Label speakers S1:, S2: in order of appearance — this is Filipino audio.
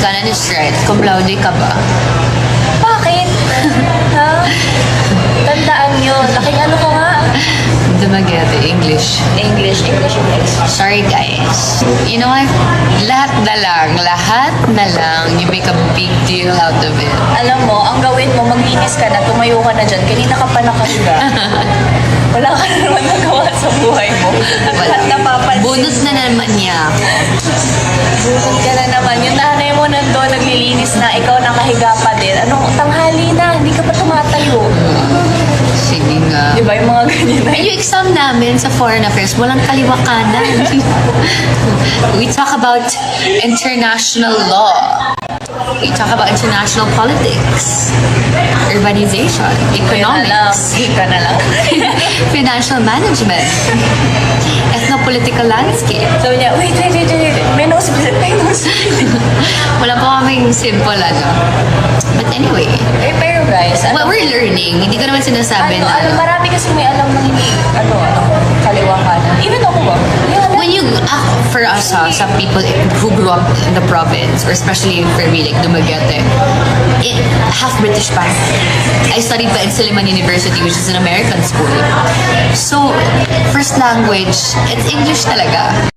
S1: Kanan is right. Cum laude ka ba?
S2: Bakit? ha? Tandaan nyo. Laking ano ko nga.
S1: Dumaguete, English.
S2: English, English, English.
S1: Sorry guys. You know what? Lahat na lang. Lahat na lang. You make a big deal out of it.
S2: Alam mo, ang gawin mo, maglinis ka na, tumayo ka na dyan. Kanina ka pa nakahiga. Wala ka na naman nagawa sa buhay mo. At
S1: Wala.
S2: napapansin.
S1: Bunot na naman niya ako.
S2: Bunot ka na naman. Nakahiga pa din. Anong tanghali na, hindi ka pa tumatayo.
S1: Sige nga.
S2: Di ba yung mga ganyan na?
S1: Ay, yung exam namin sa Foreign Affairs, walang kaliwa kanan. We talk about international law. We talk about international politics, urbanization,
S2: Ikaw na lang.
S1: economics,
S2: Ikaw na lang.
S1: financial management, ethno-political landscape.
S2: Sabi niya, wait, wait, wait, wait. May nose may nose
S1: kaming simple ano. But anyway,
S2: eh, pero guys, ano,
S1: well, we're learning. Hindi ko naman sinasabi
S2: ano,
S1: na
S2: ano, marami kasi may alam na hindi, ano, ano, kaliwa kanan. Even ako ba?
S1: When you uh, for us uh, some people who grew up in the province or especially for me like Dumaguete it, half British pa I studied pa in Silliman University which is an American school so first language it's English talaga